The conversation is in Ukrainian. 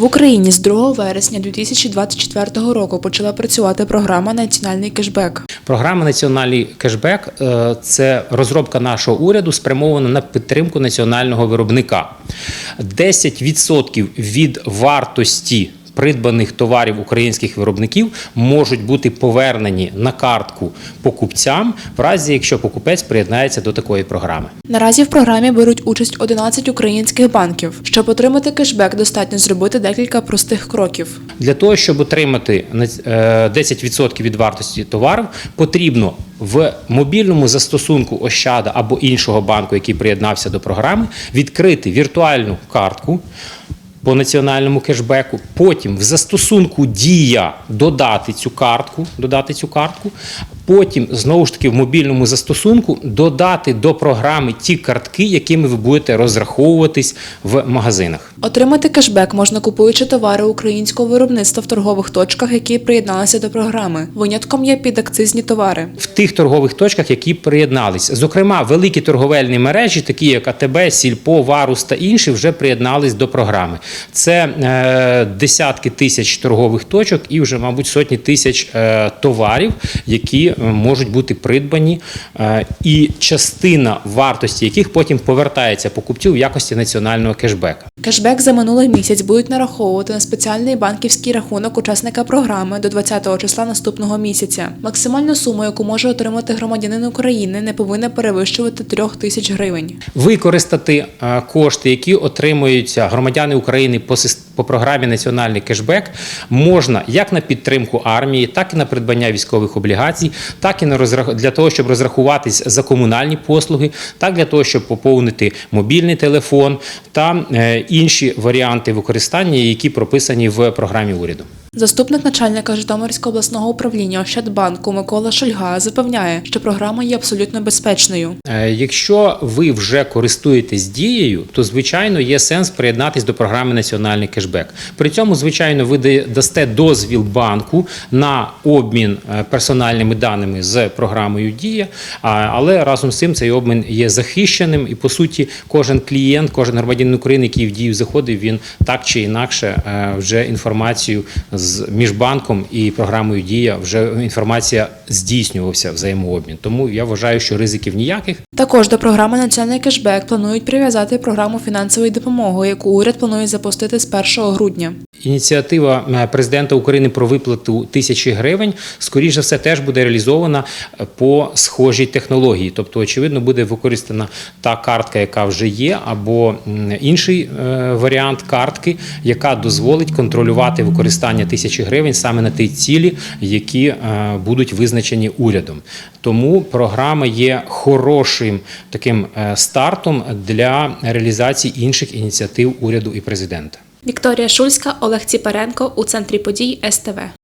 В Україні з 2 вересня 2024 року почала працювати програма Національний кешбек. Програма Національний кешбек е, це розробка нашого уряду, спрямована на підтримку національного виробника. 10% від вартості придбаних товарів українських виробників можуть бути повернені на картку покупцям, в разі якщо покупець приєднається до такої програми. Наразі в програмі беруть участь 11 українських банків. Щоб отримати кешбек, достатньо зробити декілька простих кроків. Для того, щоб отримати е, 10% від вартості товарів, потрібно в мобільному застосунку Ощада або іншого банку, який приєднався до програми, відкрити віртуальну картку. По національному кешбеку, потім в застосунку Дія додати цю картку, додати цю картку, потім знову ж таки в мобільному застосунку додати до програми ті картки, якими ви будете розраховуватись в магазинах. Отримати кешбек можна купуючи товари українського виробництва в торгових точках, які приєдналися до програми. Винятком є підакцизні товари. в тих торгових точках, які приєднались. Зокрема, великі торговельні мережі, такі як АТБ, Сільпо, Варус та інші, вже приєднались до програми. Це е, десятки тисяч торгових точок і вже, мабуть, сотні тисяч е, товарів, які е, можуть бути придбані, і частина вартості яких потім повертається покупцю в якості національного кешбека. Кешбек за минулий місяць будуть нараховувати на спеціальний банківський рахунок учасника програми до 20-го числа наступного місяця. Максимальну суму, яку може отримати громадянин України, не повинна перевищувати 3 тисяч гривень. використати е, кошти, які отримуються громадяни України по програмі Національний кешбек, можна як на підтримку армії, так і на придбання військових облігацій, так і на розрах... для того, щоб розрахуватись за комунальні послуги, так для того, щоб поповнити мобільний телефон та е, інші варіанти використання, які прописані в програмі уряду. Заступник начальника Житомирського обласного управління Ощадбанку Микола Шульга запевняє, що програма є абсолютно безпечною. Е, Якщо ви вже користуєтесь дією, то звичайно є сенс приєднатись до програми Національний кешбек. При цьому, звичайно, ви дасте дозвіл банку на обмін е, персональними даними з програмою Дія, але разом з цим цей обмін є захищеним, і по суті, кожен клієнт, кожен громадянин України, який в дію заходив, він так чи інакше е, вже інформацію з між банком і програмою Дія вже інформація здійснювався взаємообмін. Тому я вважаю, що ризиків ніяких. Також до програми Національний кешбек планують прив'язати програму фінансової допомоги, яку уряд планує запустити з 1 грудня. Ініціатива е, президента України про виплату тисячі гривень, скоріш за все, теж буде реалізована е, по схожій технології. Тобто, очевидно, буде використана та картка, яка вже є, або інший е, варіант картки, яка дозволить контролювати використання тисячі гривень саме на ті цілі, які е, будуть визначені урядом. Тому програма є хорошим таким е, стартом для реалізації інших ініціатив уряду і президента. Вікторія Шульська, Олег Ціпаренко у центрі подій СТВ.